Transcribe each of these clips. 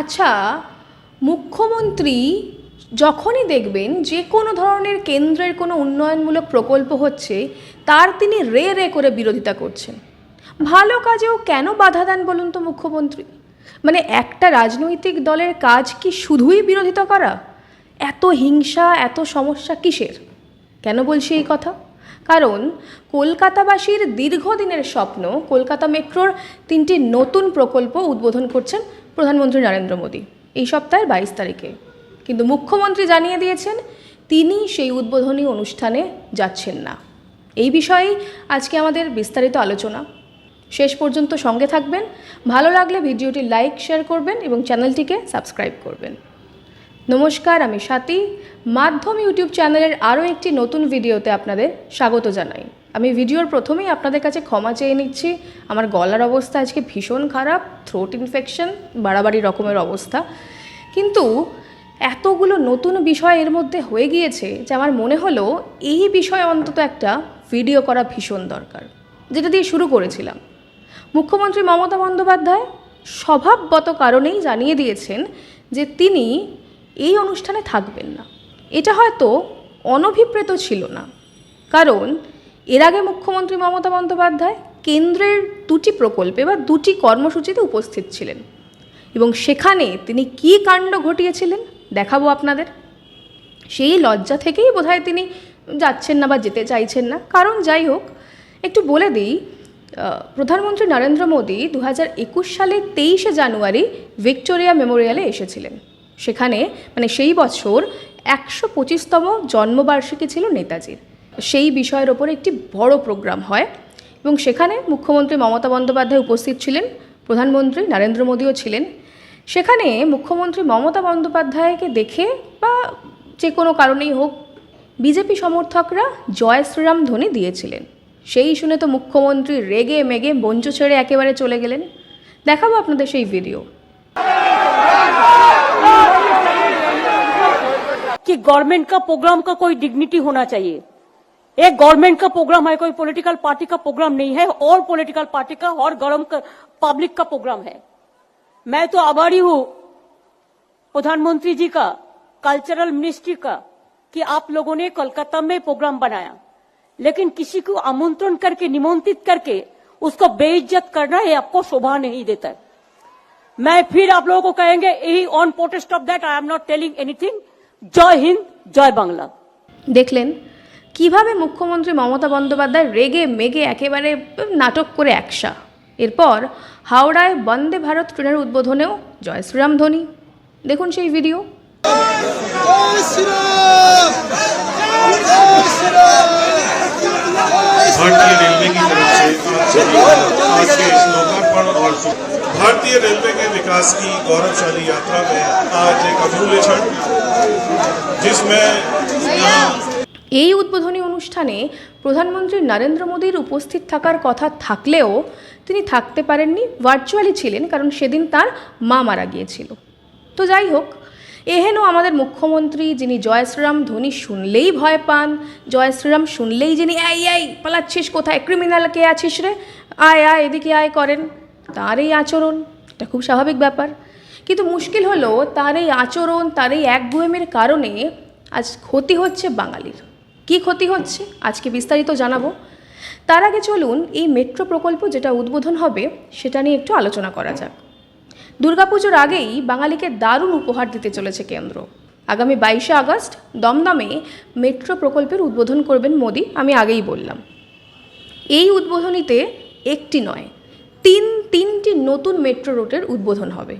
আচ্ছা মুখ্যমন্ত্রী যখনই দেখবেন যে কোনো ধরনের কেন্দ্রের কোনো উন্নয়নমূলক প্রকল্প হচ্ছে, তার তিনি রে রে করে বিরোধিতা করছেন। ভালো কাজেও কেন বাধা দেন বলুন তো মুখ্যমন্ত্রী? মানে একটা রাজনৈতিক দলের কাজ কি শুধুই বিরোধিতা করা? এত হিংসা, এত সমস্যা কিসের? কেন বলছি এই কথা? কারণ কলকাতাবাসীর দীর্ঘদিনের স্বপ্ন, কলকাতা মেট্রোর তিনটি নতুন প্রকল্প উদ্বোধন করছেন প্রধানমন্ত্রী নরেন্দ্র মোদী। এই সপ্তাহের বাইশ তারিখে। কিন্তু মুখ্যমন্ত্রী জানিয়ে দিয়েছেন, তিনি সেই উদ্বোধনী অনুষ্ঠানে যাচ্ছেন না। এই বিষয়েই আজকে আমাদের বিস্তারিত আলোচনা। শেষ পর্যন্ত সঙ্গে থাকবেন। ভালো লাগলে ভিডিওটি লাইক, শেয়ার করবেন এবং চ্যানেলটিকে সাবস্ক্রাইব করবেন। নমস্কার, আমি স্বাতি। মাধ্যম ইউটিউব চ্যানেলের আরও একটি নতুন ভিডিওতে আপনাদের স্বাগত জানাই। আমি ভিডিওর প্রথমেই আপনাদের কাছে ক্ষমা চেয়ে নিচ্ছি, আমার গলার অবস্থা আজকে ভীষণ খারাপ থ্রোট ইনফেকশন বাড়াবাড়ি রকমের অবস্থা। কিন্তু এতগুলো নতুন বিষয় এর মধ্যে হয়ে গিয়েছে যে আমার মনে হলো এই বিষয়ে অন্তত একটা ভিডিও করা ভীষণ দরকার, যেটা দিয়ে শুরু করেছিলাম। মুখ্যমন্ত্রী মমতা বন্দ্যোপাধ্যায় স্বভাবগত কারণেই জানিয়ে দিয়েছেন যে তিনি এই অনুষ্ঠানে থাকবেন না। এটা হয়তো অনভিপ্রেত ছিল না। কারণ এর আগে মুখ্যমন্ত্রী মমতা বন্দ্যোপাধ্যায় কেন্দ্রের দুটি প্রকল্পে বা দুটি কর্মসূচিতে উপস্থিত ছিলেন। এবং সেখানে তিনি কী কাণ্ড ঘটিয়েছিলেন দেখাবো আপনাদের। সেই লজ্জা থেকেই বোধহয় তিনি যাচ্ছেন না বা যেতে চাইছেন না। কারণ যাই হোক, একটু বলে দিই প্রধানমন্ত্রী নরেন্দ্র মোদী দু সালের তেইশে জানুয়ারি ভিক্টোরিয়া মেমোরিয়ালে এসেছিলেন। সেখানে মানে সেই বছর একশো পঁচিশতম জন্মবার্ষিকী ছিল নেতাজির। সেই বিষয়ের ওপর একটি বড় প্রোগ্রাম হয় এবং সেখানে মুখ্যমন্ত্রী মমতা বন্দ্যোপাধ্যায় উপস্থিত ছিলেন, প্রধানমন্ত্রী নরেন্দ্র মোদীও ছিলেন। সেখানে মুখ্যমন্ত্রী মমতা বন্দ্যোপাধ্যায়কে দেখে বা যে কোনো কারণেই হোক বিজেপি সমর্থকরা জয় শ্রীরাম ধ্বনি দিয়েছিলেন। সেই শুনে তো মুখ্যমন্ত্রী রেগে মেগে মঞ্চ ছেড়ে একেবারে চলে গেলেন। দেখাবো আপনাদের সেই ভিডিও। कि गवर्नमेंट का प्रोग्राम का कोई डिग्निटी होना चाहिए। एक गवर्नमेंट का प्रोग्राम है, कोई पॉलिटिकल पार्टी का प्रोग्राम नहीं है, और पॉलिटिकल पार्टी का, और गवर्म पब्लिक का प्रोग्राम है। मैं तो आभारी हूँ, प्रधानमंत्री जी का कल्चरल मिनिस्ट्री का, कि आप लोगों ने कोलकाता में प्रोग्राम बनाया। लेकिन किसी को आमंत्रण करके, निमंत्रित करके, उसको बेइज्जत करना ये आपको शोभा नहीं देता मैं फिर आप लोगों को कहेंगे यही on protest of that I am not telling anything जय हिंद जय बांग्ला দেখলেন কিভাবে মুখ্যমন্ত্রী মমতা বন্দ্যোপাধ্যায় রেগে মেগে একেবারে নাটক করে একসা এরপর হাওড়ায় বন্দে ভারত ট্রেনের উদ্বোধনেও জয় শ্রীরাম ধ্বনি দেখুন সেই ভিডিও জয় শ্রীরাম জয় শ্রীরাম भारतीय रेलवे की तरफ से आज के इस लोकार्पण और शु- भारतीय रेलवे के विकास की गौरवशाली यात्रा में आज एक अमूल्य क्षण जिसमें यहाँ এই উদ্বোধনী অনুষ্ঠানে প্রধানমন্ত্রী নরেন্দ্র মোদীর উপস্থিত থাকার কথা থাকলেও তিনি থাকতে পারেননি ভার্চুয়ালি ছিলেন কারণ সেদিন তার মা মারা গিয়েছিল। তো যাই হোক এহেন আমাদের মুখ্যমন্ত্রী যিনি জয় শ্রীরাম ধ্বনি শুনলেই ভয় পান জয় শ্রীরাম শুনলেই যিনি এই এই পালাচ্ছিস কোথায়? ক্রিমিনাল কে আছিস রে? আয় আয় এদিকে আয় করেন। তার এই আচরণ এটা খুব স্বাভাবিক ব্যাপার। কিন্তু মুশকিল হলো তার এই আচরণ, তার এই একগুয়েমের কারণে আজ ক্ষতি হচ্ছে বাঙালির। কি ক্ষতি হচ্ছে? আজকে বিস্তারিত জানাব। তার আগে চলুন এই মেট্রো প্রকল্প যেটা উদ্বোধন হবে, সেটা নিয়ে একটু আলোচনা করা যাক। দুর্গাপুজোর আগেই বাঙালিকে দারুণ উপহার দিতে চলেছে কেন্দ্র। আগামী বাইশে আগস্ট দমদমে মেট্রো প্রকল্পের উদ্বোধন করবেন মোদি, আমি আগেই বললাম। এই উদ্বোধনীতে একটি নয়, তিন তিনটি নতুন মেট্রো রুটের উদ্বোধন হবে।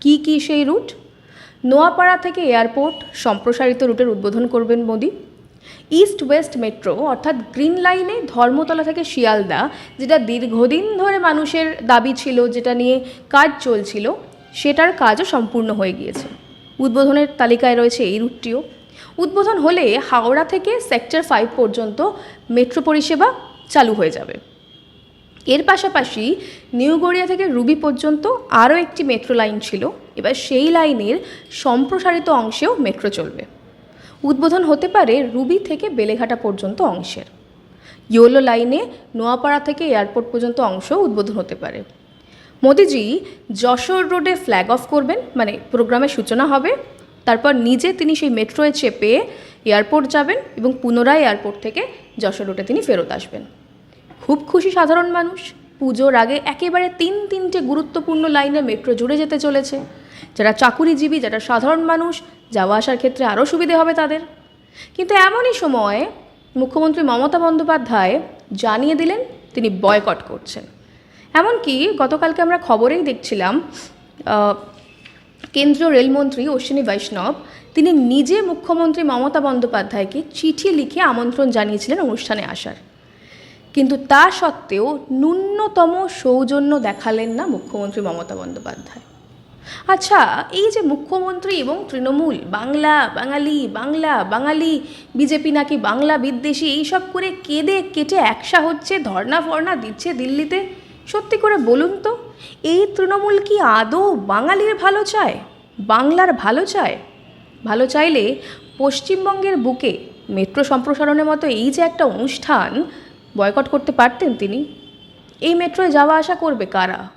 কি কি সেই রুট? নোয়াপাড়া থেকে এয়ারপোর্ট, সম্প্রসারিত রুটের উদ্বোধন করবেন মোদি। ইস্ট ওয়েস্ট মেট্রো, অর্থাৎ গ্রিন লাইনে ধর্মতলা থেকে শিয়ালদা, যেটা দীর্ঘদিন ধরে মানুষের দাবি ছিল, যেটা নিয়ে কাজ চলছিল, সেটার কাজও সম্পূর্ণ হয়ে গিয়েছে। উদ্বোধনের তালিকায় রয়েছে এই রুটটিও। উদ্বোধন হলে হাওড়া থেকে সেক্টর ফাইভ পর্যন্ত মেট্রো পরিষেবা চালু হয়ে যাবে। এর পাশাপাশি নিউ গড়িয়া থেকে রুবি পর্যন্ত আরও একটি মেট্রো লাইন ছিল। এবার সেই লাইনের সম্প্রসারিত অংশেও মেট্রো চলবে। উদ্বোধন হতে পারে রুবি থেকে বেলেঘাটা পর্যন্ত অংশের। ইয়োলো লাইনে নোয়াপাড়া থেকে এয়ারপোর্ট পর্যন্ত অংশ উদ্বোধন হতে পারে। মোদিজি যশোর রোডে ফ্ল্যাগ অফ করবেন মানে প্রোগ্রামের সূচনা হবে। তারপর নিজে তিনি সেই মেট্রোয় চেপে এয়ারপোর্ট যাবেন এবং পুনরায় এয়ারপোর্ট থেকে যশোর রোডে তিনি ফেরত আসবেন। খুব খুশি সাধারণ মানুষ। পুজোর আগে একেবারে তিন তিনটে গুরুত্বপূর্ণ লাইনে মেট্রো জুড়ে যেতে চলেছে। যারা চাকুরিজীবী, যারা সাধারণ মানুষ, যাওয়া আসার ক্ষেত্রে আরও সুবিধে হবে তাদের। কিন্তু এমনই সময় মুখ্যমন্ত্রী মমতা বন্দ্যোপাধ্যায় জানিয়ে দিলেন, তিনি বয়কট করছেন। এমনকি গতকালকে আমরা খবরেই দেখছিলাম কেন্দ্রীয় রেলমন্ত্রী অশ্বিনী বৈষ্ণব, তিনি নিজে মুখ্যমন্ত্রী মমতা বন্দ্যোপাধ্যায়কে চিঠি লিখে আমন্ত্রণ জানিয়েছিলেন অনুষ্ঠানে আসার। কিন্তু তা সত্ত্বেও ন্যূনতম সৌজন্য দেখালেন না মুখ্যমন্ত্রী মমতা বন্দ্যোপাধ্যায়। আচ্ছা এই যে মুখ্যমন্ত্রী এবং তৃণমূল, বাংলা, বাঙালি বাংলা, বাঙালি, বিজেপি নাকি বাংলা বিদ্বেষী এইসব করে কেঁদে কেটে একসা হচ্ছে ধর্না ফর্না দিচ্ছে দিল্লিতে? সত্যি করে বলুন তো, এই তৃণমূল কি আদৌ বাঙালির ভালো চায়, বাংলার ভালো চায়? ভালো চাইলে পশ্চিমবঙ্গের বুকে, মেট্রো সম্প্রসারণের মতো এই যে একটা অনুষ্ঠান বয়কট করতে পারতেন তিনি। এই মেট্রোয় যাওয়া আসা করবে কারা?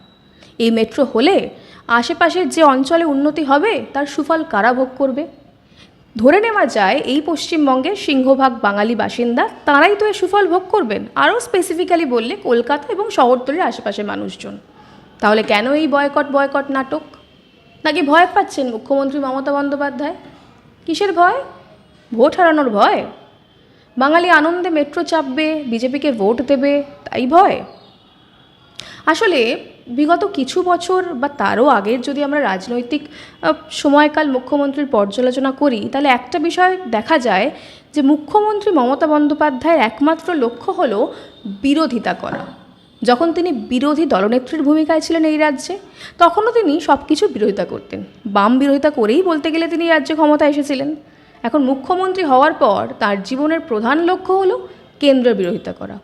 এই মেট্রো হলে আশেপাশের যে অঞ্চলে উন্নতি হবে, তার সুফল কারা ভোগ করবে? ধরে নেওয়া যায়, এই পশ্চিমবঙ্গের সিংহভাগ বাঙালি বাসিন্দা, তারাই তো এর সুফল ভোগ করবেন, আরও স্পেসিফিক্যালি বললে কলকাতা এবং শহরতলির আশেপাশের মানুষজন। তাহলে কেন এই বয়কট বয়কট নাটক? নাকি ভয় পাচ্ছেন মুখ্যমন্ত্রী মমতা বন্দ্যোপাধ্যায়? কিসের ভয়? ভোট হারানোর ভয়? বাঙালি আনন্দে মেট্রো চাপবে, বিজেপিকে ভোট দেবে, তাই ভয়? আসলে বিগত কিছু বছর বা তারও আগের যদি আমরা রাজনৈতিক সময়কাল মুখ্যমন্ত্রীর পর্যালোচনা করি, তাহলে একটা বিষয় দেখা যায় যে মুখ্যমন্ত্রী মমতা বন্দ্যোপাধ্যায়ের একমাত্র লক্ষ্য হলো বিরোধিতা করা। যখন তিনি বিরোধী দলনেত্রীর ভূমিকায় ছিলেন এই রাজ্যে, তখনও তিনি সব কিছু বিরোধিতা করতেন। বাম বিরোধিতা করেই বলতে গেলে তিনি রাজ্যে ক্ষমতা এসেছিলেন। এখন মুখ্যমন্ত্রী হওয়ার পর তার জীবনের প্রধান লক্ষ্য হলো কেন্দ্রের বিরোধিতা করা।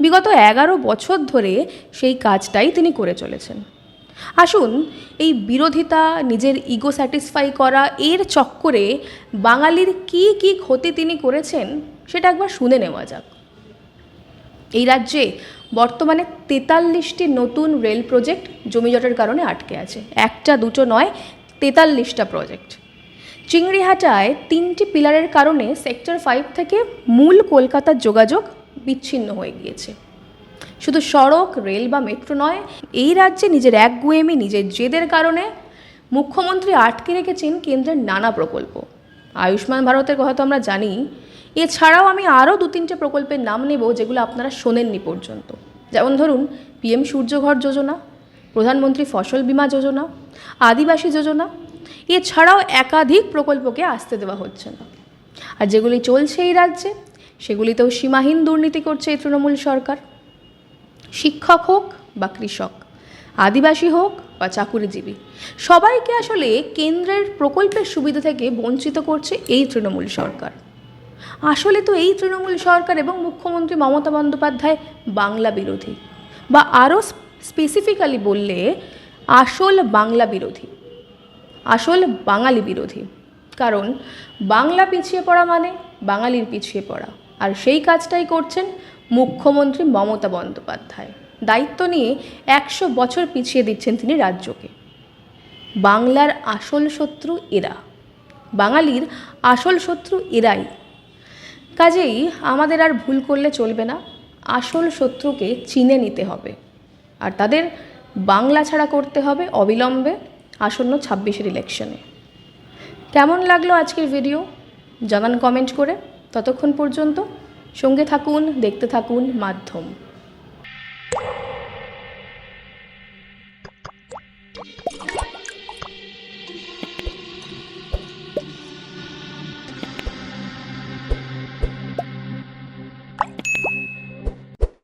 বিগত এগারো বছর ধরে সেই কাজটাই তিনি করে চলেছেন। আসুন, এই বিরোধিতা, নিজের ইগো স্যাটিসফাই করা, এর চক্করে বাঙালির কি কি ক্ষতি তিনি করেছেন, সেটা একবার শুনে নেওয়া যাক। এই রাজ্যে বর্তমানে তেতাল্লিশটি নতুন রেল প্রজেক্ট জমিজটের কারণে আটকে আছে। একটা দুটো নয়, তেতাল্লিশটা প্রজেক্ট। চিংড়িহাটায় তিনটি পিলারের কারণে সেক্টর ফাইভ থেকে মূল কলকাতার যোগাযোগ বিচ্ছিন্ন হয়ে গিয়েছে। শুধু সড়ক, রেল বা মেট্রো নয়, এই রাজ্যে নিজের এক একগুয়েমি নিজের জেদের কারণে মুখ্যমন্ত্রী আটকে রেখেছেন কেন্দ্রের নানা প্রকল্প। আয়ুষ্মান ভারতের কথা তো আমরা জানি। এছাড়াও আমি আরও দু তিনটে প্রকল্পের নাম নেব যেগুলো আপনারা শোনেননি পর্যন্ত। যেমন ধরুন পিএম সূর্যঘর যোজনা, প্রধানমন্ত্রী ফসল বীমা যোজনা, আদিবাসী যোজনা এছাড়াও একাধিক প্রকল্পকে আসতে দেওয়া হচ্ছে না। আর যেগুলি চলছে এই রাজ্যে, সেগুলিতেও সীমাহীন দুর্নীতি করছে এই তৃণমূল সরকার। শিক্ষক হোক বা কৃষক, আদিবাসী হোক বা চাকুরিজীবী, সবাইকে আসলে কেন্দ্রের প্রকল্পের সুবিধা থেকে বঞ্চিত করছে এই তৃণমূল সরকার। আসলে তো এই তৃণমূল সরকার এবং মুখ্যমন্ত্রী মমতা বন্দ্যোপাধ্যায় বাংলা বিরোধী, বা আরও স্পেসিফিক্যালি বললে আসল বাংলা বিরোধী। আসল বাঙালি বিরোধী। কারণ বাংলা পিছিয়ে পড়া মানে বাঙালির পিছিয়ে পড়া। আর সেই কাজটাই করছেন মুখ্যমন্ত্রী মমতা বন্দ্যোপাধ্যায়। দায়িত্ব নিয়ে একশো বছর পিছিয়ে দিচ্ছেন তিনি রাজ্যকে। বাংলার আসল শত্রু এরা। বাঙালির আসল শত্রু এরাই। কাজেই আমাদের আর ভুল করলে চলবে না। আসল শত্রুকে চিনে নিতে হবে। আর তাদের বাংলা ছাড়া করতে হবে অবিলম্বে। আসন্ন ছাব্বিশের ইলেকশনে কেমন লাগল আজকের ভিডিও জানান কমেন্ট করে। ততক্ষণ পর্যন্ত সঙ্গে থাকুন, দেখতে থাকুন, মাধ্যম।